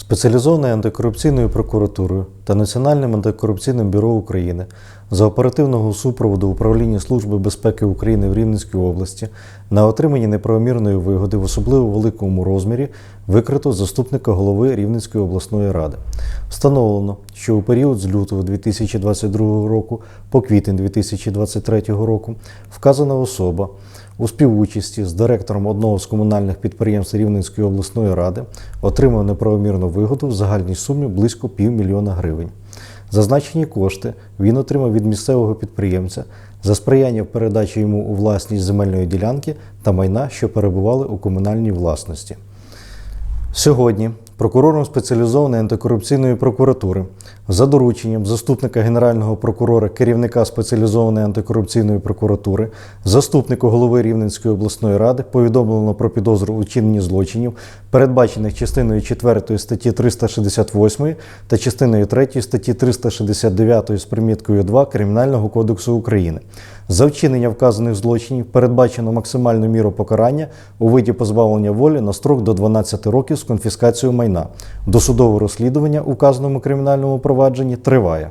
Спеціалізованою антикорупційною прокуратурою та Національним антикорупційним бюро України за оперативного супроводу Управління Служби безпеки України в Рівненській області на отриманні неправомірної вигоди в особливо великому розмірі викрито заступника голови Рівненської обласної ради. Встановлено, що у період з лютого 2022 року по квітень 2023 року вказана особа у співучасті з директором одного з комунальних підприємств Рівненської обласної ради отримав неправомірну вигоду в загальній сумі близько півмільйона гривень. Зазначені кошти він отримав від місцевого підприємця за сприяння в передачі йому у власність земельної ділянки та майна, що перебували у комунальній власності. Сьогодні прокурором спеціалізованої антикорупційної прокуратури за дорученням заступника генерального прокурора, керівника спеціалізованої антикорупційної прокуратури, заступнику голови Рівненської обласної ради повідомлено про підозру у чиненні злочинів, передбачених частиною 4 статті 368 та частиною 3 статті 369 з приміткою 2 Кримінального кодексу України. За вчинення вказаних злочинів передбачено максимальну міру покарання у виді позбавлення волі на строк до 12 років з конфіскацією майна. Досудове розслідування у вказаному кримінальному провадженні триває.